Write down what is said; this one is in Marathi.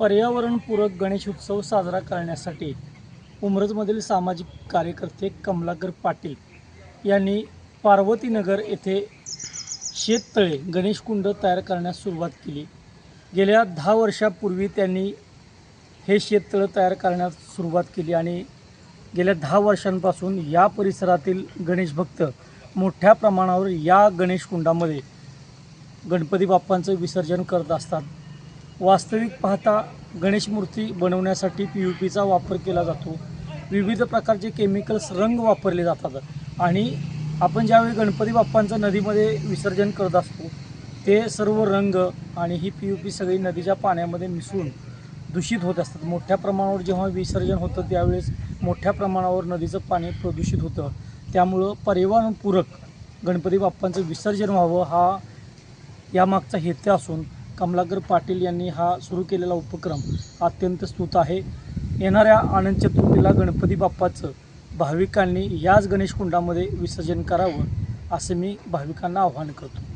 पर्यावरणपूरक गणेश उत्सव साजरा करण्यासाठी उमरजमधील सामाजिक कार्यकर्ते कमलाकर पाटील यांनी पार्वतीनगर येथे शेततळे गणेशकुंड तयार करण्यास सुरुवात केली. गेल्या दहा वर्षापूर्वी त्यांनी हे शेततळं तयार करण्यास सुरुवात केली आणि गेल्या दहा वर्षांपासून या परिसरातील गणेश भक्त मोठ्या प्रमाणावर या गणेशकुंडामध्ये गणपती बाप्पांचं विसर्जन करत असतात. वास्तविक पाहता गणेश मूर्ती बनवण्यासाठी पी यू पीचा वापर केला जातो. विविध प्रकारचे केमिकल्स रंग वापरले जातात आणि आपण ज्यावेळी गणपती बाप्पांचं नदीमध्ये विसर्जन करत असतो ते सर्व रंग आणि ही पी यू पी सगळी नदीच्या पाण्यामध्ये मिसळून दूषित होत असतात. मोठ्या प्रमाणावर जेव्हा विसर्जन होतं त्यावेळेस मोठ्या प्रमाणावर नदीचं पाणी प्रदूषित होतं. त्यामुळं पर्यावरणपूरक गणपती बाप्पांचं विसर्जन व्हावं हा यामागचा हेतू असून कमलाकर पाटील यांनी हा सुरू केलेला उपक्रम अत्यंत स्तुत आहे. येणाऱ्या आनंद चतुर्थीला गणपती बाप्पाचं भाविकांनी याच गणेशकुंडामध्ये विसर्जन करावं असं मी भाविकांना आवाहन करतो.